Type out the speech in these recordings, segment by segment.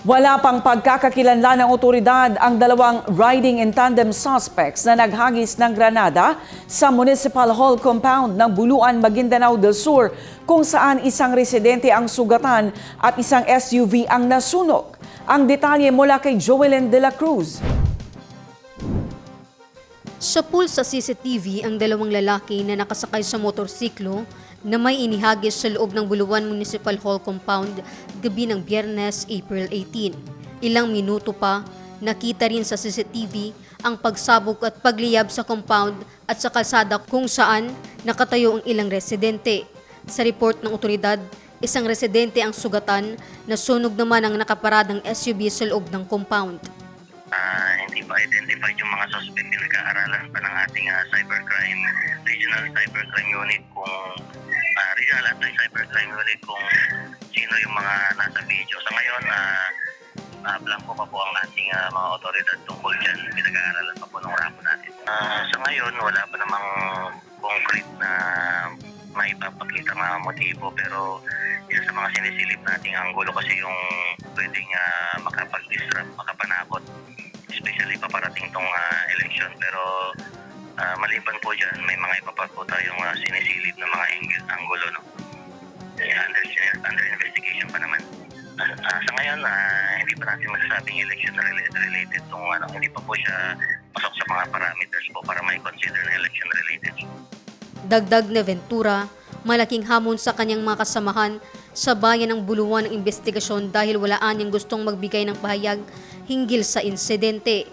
Wala pang pagkakakilanlan ng otoridad ang dalawang riding in tandem suspects na naghagis ng granada sa Municipal Hall compound ng Buluan, Maguindanao del Sur kung saan isang residente ang sugatan at isang SUV ang nasunog. Ang detalye mula kay Joelyn de la Cruz. Sa pool sa CCTV ang dalawang lalaki na nakasakay sa motorsiklo na may inihagis sa loob ng Buluan Municipal Hall compound gabi ng Biyernes, April 18. Ilang minuto pa, nakita rin sa CCTV ang pagsabog at pagliyab sa compound at sa kalsada kung saan nakatayo ang ilang residente. Sa report ng otoridad, isang residente ang sugatan na sunog naman ang nakaparadang SUV sa loob ng compound. Ah, hindi pa identified yung mga suspect na nag-aaralan pa ng ating ah, cybercrime, regional cybercrime unit kung ah, regional anti-cybercrime unit kung sino yung mga nasa video. Sa ngayon, ah uh, blanco pa po ang ating ah, mga otoridad tungkol dyan. Pinag-aaralan pa po ng rapo natin. Ah, sa ngayon, wala pa namang concrete na may papakita mga motibo pero yan sa mga sinisilip nating anggulo kasi yung pwedeng ah, makapag-disrupt, tong election pero ah, maliban po dyan may mga iba pa po tayong ah, sinisilip na mga angle, anggulo no? Yeah, under, under investigation pa naman ah, sa ngayon ah, hindi pa natin masasabing election related, related tong ano, hindi pa po siya pasok sa mga parameters po para may consider na election related Dagdag na Ventura, malaking hamon sa kanyang mga kasamahan sa bayan ng buluan ng investigasyon dahil wala anyang gustong magbigay ng pahayag hinggil sa insidente.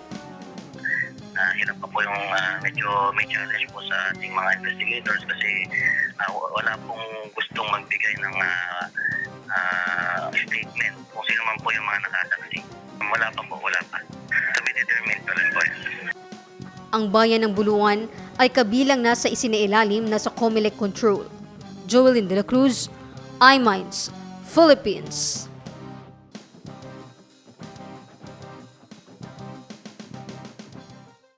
Ah, hirap pa po yung ah, medyo may challenge po sa ating mga investigators kasi w- wala pong gustong magbigay ng ah, ah, statement kung sino man po yung mga nakasaksi. Wala pa po, wala pa. To be determined pa rin po. Ang bayan ng buluan ay kabilang nasa isinailalim na sa Comelec Control. Joelyn De La Cruz, iMinds, Philippines.